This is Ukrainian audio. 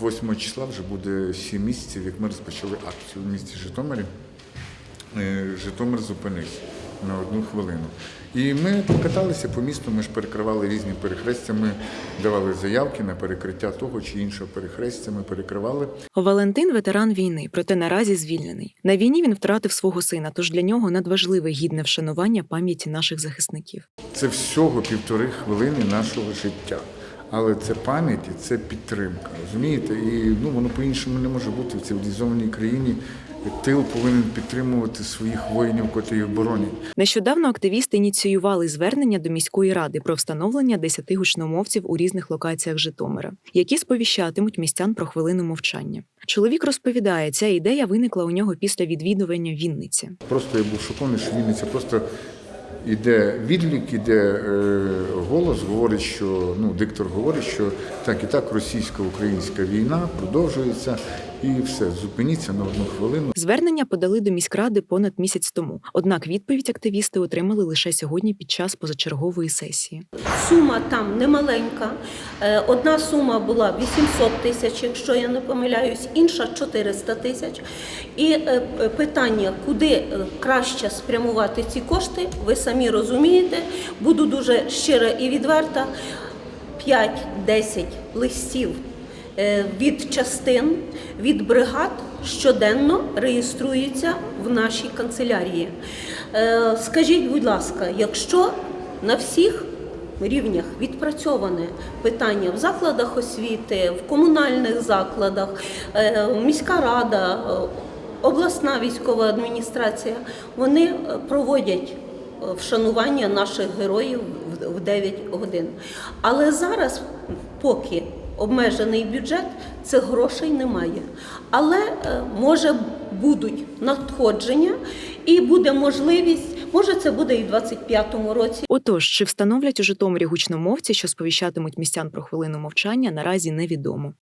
от 8 числа вже буде 7 місяців, як ми розпочали акцію в місті Житомирі. Е, Житомир зупинись на одну хвилину. І ми покаталися по місту, ми ж перекривали різні перехрестя, ми давали заявки на перекриття того чи іншого перехрестя, ми перекривали. Валентин ветеран війни, проте наразі звільнений. На війні він втратив свого сина, тож для нього надважливе гідне вшанування пам'яті наших захисників. Це всього півтори хвилини нашого життя. Але це пам'ять і це підтримка. Розумієте? І ну воно по-іншому не може бути в цивілізованій країні. Тил повинен підтримувати своїх воїнів, котрі їх боронять. Нещодавно активісти ініціювали звернення до міської ради про встановлення 10 гучномовців у різних локаціях Житомира, які сповіщатимуть містян про хвилину мовчання. Чоловік розповідає, ця ідея виникла у нього після відвідування Вінниці. Просто я був шокований, що Вінниця просто іде відлік, іде е, голос, говорить, що ну, диктор говорить, що так і так російсько-українська війна продовжується, і все, зупиніться на одну хвилину. Звернення подали до міськради понад місяць тому. Однак відповідь активісти отримали лише сьогодні під час позачергової сесії. Сума там немаленька. Е, Одна сума була 800 тисяч, якщо я не помиляюсь, інша 400 тисяч. І е, питання, куди краще спрямувати ці кошти, ви самі розумієте. Буду дуже щира і відверта. 5-10 листів е, від частин, від бригад щоденно реєструються в нашій канцелярії. Е, Скажіть, будь ласка, якщо на всіх рівнях відпрацьоване питання в закладах освіти, в комунальних закладах, е, міська рада, обласна військова адміністрація, вони проводять вшанування наших героїв в- в 9 годин. Але зараз, поки обмежений бюджет, цих грошей немає. Але е, може будуть надходження і буде можливість, може це буде і в 25-му році. Отож, чи встановлять у Житомирі гучномовці, що сповіщатимуть містян про хвилину мовчання, наразі невідомо.